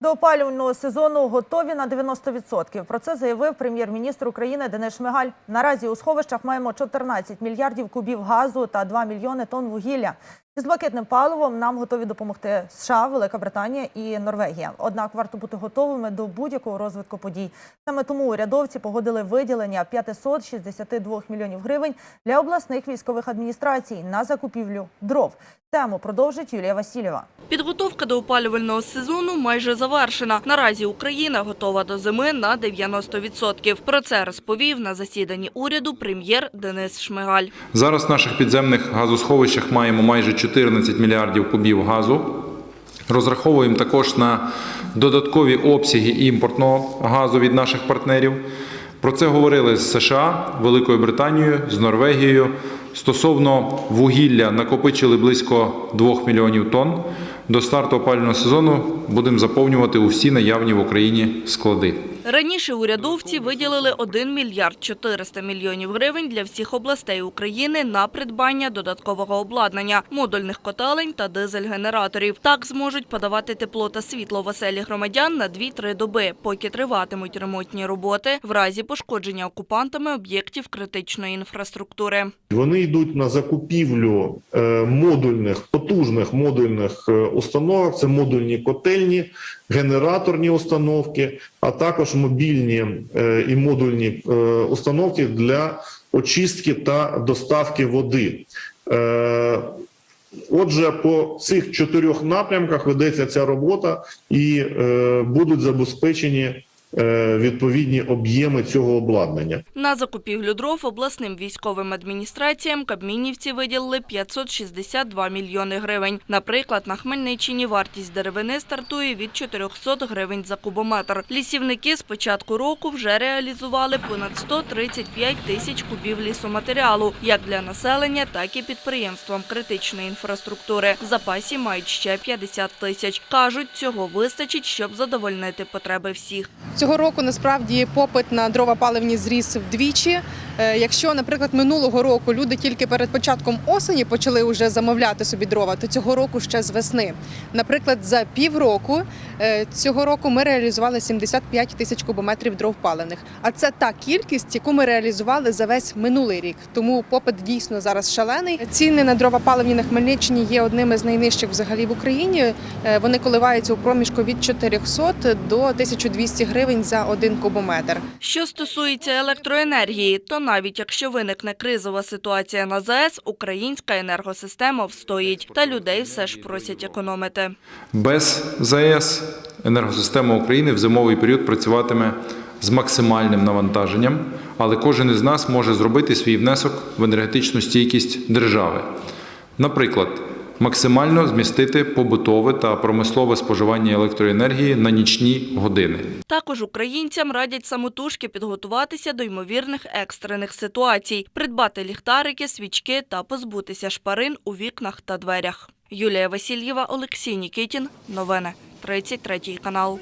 До опалювального сезону готові на 90%. Про це заявив прем'єр-міністр України Денис Шмигаль. Наразі у сховищах маємо 14 мільярдів кубів газу та 2 мільйони тонн вугілля. Із блакитним паливом нам готові допомогти США, Велика Британія і Норвегія. Однак варто бути готовими до будь-якого розвитку подій. Саме тому урядовці погодили виділення 562 мільйонів гривень для обласних військових адміністрацій на закупівлю дров. Тему продовжить Юлія Васильєва. Підготовка до опалювального сезону майже завершена. Наразі Україна готова до зими на 90%. Про це розповів на засіданні уряду прем'єр Денис Шмигаль. Зараз в наших підземних газосховищах маємо майже 14 мільярдів кубів газу. Розраховуємо також на додаткові обсяги імпортного газу від наших партнерів. Про це говорили з США, Великою Британією, з Норвегією. Стосовно вугілля накопичили близько 2 мільйонів тонн. До старту опалювального сезону будемо заповнювати усі наявні в Україні склади. Раніше урядовці виділили 1 мільярд 400 мільйонів гривень для всіх областей України на придбання додаткового обладнання, модульних котелень та дизель-генераторів. Так зможуть подавати тепло та світло в оселі громадян на 2-3 доби, поки триватимуть ремонтні роботи в разі пошкодження окупантами об'єктів критичної інфраструктури. Вони йдуть на закупівлю е, модульних потужних модульних е, установок. Це модульні котельні, генераторні установки, а також мобільні е, і модульні е, установки для очистки та доставки води. Е, Отже, по цих чотирьох напрямках ведеться ця робота, і будуть забезпечені відповідні об'єми цього обладнання. На закупівлю дров обласним військовим адміністраціям кабмінівці виділили 562 мільйони гривень. Наприклад, на Хмельниччині вартість деревини стартує від 400 гривень за кубометр. Лісівники з початку року вже реалізували понад 135 тисяч кубів лісоматеріалу, як для населення, так і підприємствам критичної інфраструктури. В запасі мають ще 50 тисяч. Кажуть, цього вистачить, щоб задовольнити потреби всіх. Цього року насправді попит на дрова паливні зріс вдвічі. Е, Якщо, наприклад, минулого року люди тільки перед початком осені почали вже замовляти собі дрова, то цього року ще з весни. Наприклад, за півроку е, цього року ми реалізували 75 тисяч кубометрів дров паливних. А це та кількість, яку ми реалізували за весь минулий рік. Тому попит дійсно зараз шалений. Ціни на дрова паливні на Хмельниччині є одними з найнижчих взагалі в Україні. Е, Вони коливаються у проміжку від 400 до 1200 гривень за один кубометр. Що стосується електроенергії, то навіть якщо виникне кризова ситуація на ЗАЕС, українська енергосистема встоїть, та людей все ж просять економити. Без ЗАЕС енергосистема України в зимовий період працюватиме з максимальним навантаженням, але кожен із нас може зробити свій внесок в енергетичну стійкість держави. Наприклад, максимально змістити побутове та промислове споживання електроенергії на нічні години. Також українцям радять самотужки підготуватися до ймовірних екстрених ситуацій, придбати ліхтарики, свічки та позбутися шпарин у вікнах та дверях. Юлія Васильєва, Олексій Нікітін. Новини. 33 канал.